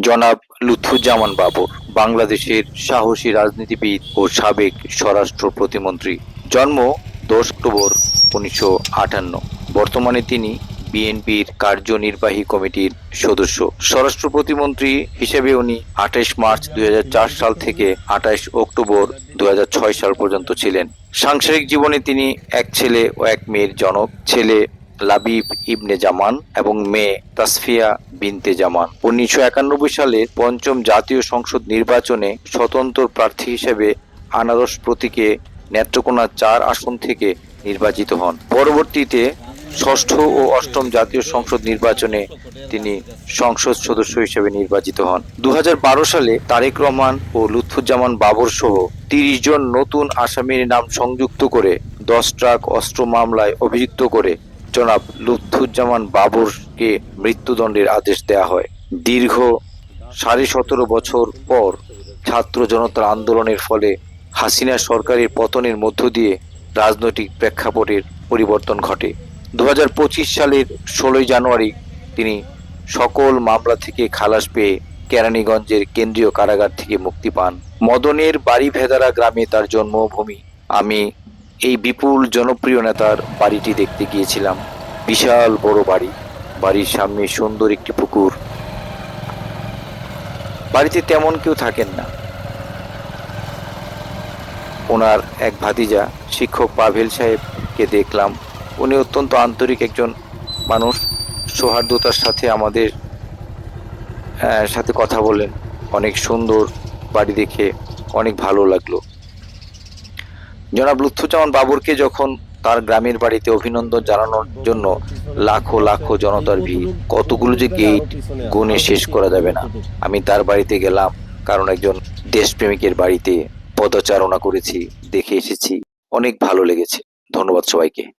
জনাব লুৎফুজ্জামান বাবর বাংলাদেশের সাহসী রাজনীতিবিদ ও সাবেক স্বরাষ্ট্র প্রতিমন্ত্রী। জন্ম দশ অক্টোবর উনিশশো আটান্ন। বর্তমানে তিনি বিএনপির কার্যনির্বাহী কমিটির সদস্য। স্বরাষ্ট্র প্রতিমন্ত্রী হিসেবে উনি আঠাশ মার্চ দুই হাজার চার সাল থেকে আঠাশ অক্টোবর দুই হাজার ছয় সাল পর্যন্ত ছিলেন। সাংসারিক জীবনে তিনি এক ছেলে ও এক মেয়ের জনক। ছেলে লাবিব ইবনে জামান এবং মেয়ে তাসফিয়া বিনতে জামান। উনিশশো একানব্বই সালে পঞ্চম জাতীয় সংসদ নির্বাচনে স্বতন্ত্র প্রার্থী হিসেবে আনারস প্রতীকে নেত্রকোনা চার আসন থেকে নির্বাচিত হন। পরবর্তীতে ষষ্ঠ ও অষ্টম জাতীয় সংসদ নির্বাচনে তিনি সংসদ সদস্য হিসেবে নির্বাচিত হন। দু হাজার বারো সালে তারেক রহমান ও লুৎফুজ্জামান বাবর সহ তিরিশ জন নতুন আসামির নাম সংযুক্ত করে দশ ট্রাক অস্ত্র মামলায় অভিযুক্ত করে জনাব লুৎফুজ্জামান বাবরকে মৃত্যুদণ্ডের আদেশ দেওয়া হয়। দীর্ঘ সাড়ে সতেরো বছর পর ছাত্র জনতার আন্দোলনের ফলে হাসিনা সরকারের পতনের মধ্য দিয়ে রাজনৈতিক প্রেক্ষাপটের পরিবর্তন ঘটে। দু পঁচিশ সালের ষোলোই জানুয়ারি তিনি সকল মামলা থেকে খালাস পেয়ে কেরানীগঞ্জের কেন্দ্রীয় কারাগার থেকে মুক্তি পান। মদনের বাড়ি ভেদারা গ্রামে তার জন্মভূমি। আমি এই বিপুল জনপ্রিয় নেতার বাড়িটি দেখতে গিয়েছিলাম। বিশাল বড় বাড়ি। বাড়ির সামনে সুন্দর একটি পুকুর। বাড়িতে তেমন কেউ থাকেন না। ওনার এক ভাতিজা, শিক্ষক পাভেল সাহেবকে দেখলাম। উনি অত্যন্ত আন্তরিক একজন মানুষ। সৌহার্দ্যতার সাথে আমাদের সাথে কথা বলেন। অনেক সুন্দর বাড়ি দেখে অনেক ভালো লাগল। জনাব লুৎফুজ্জামান বাবরকে যখন তার গ্রামের বাড়িতে অভিনন্দন জানানোর জন্য লাখো লাখো জনতার ভিড়, কতগুলো যে গেট গুনে শেষ করা যাবে না। আমি তার বাড়িতে গেলাম, কারণ একজন দেশপ্রেমিকের বাড়িতে পদচারণা করেছি, দেখে এসেছি। অনেক ভালো লেগেছে। ধন্যবাদ সবাইকে।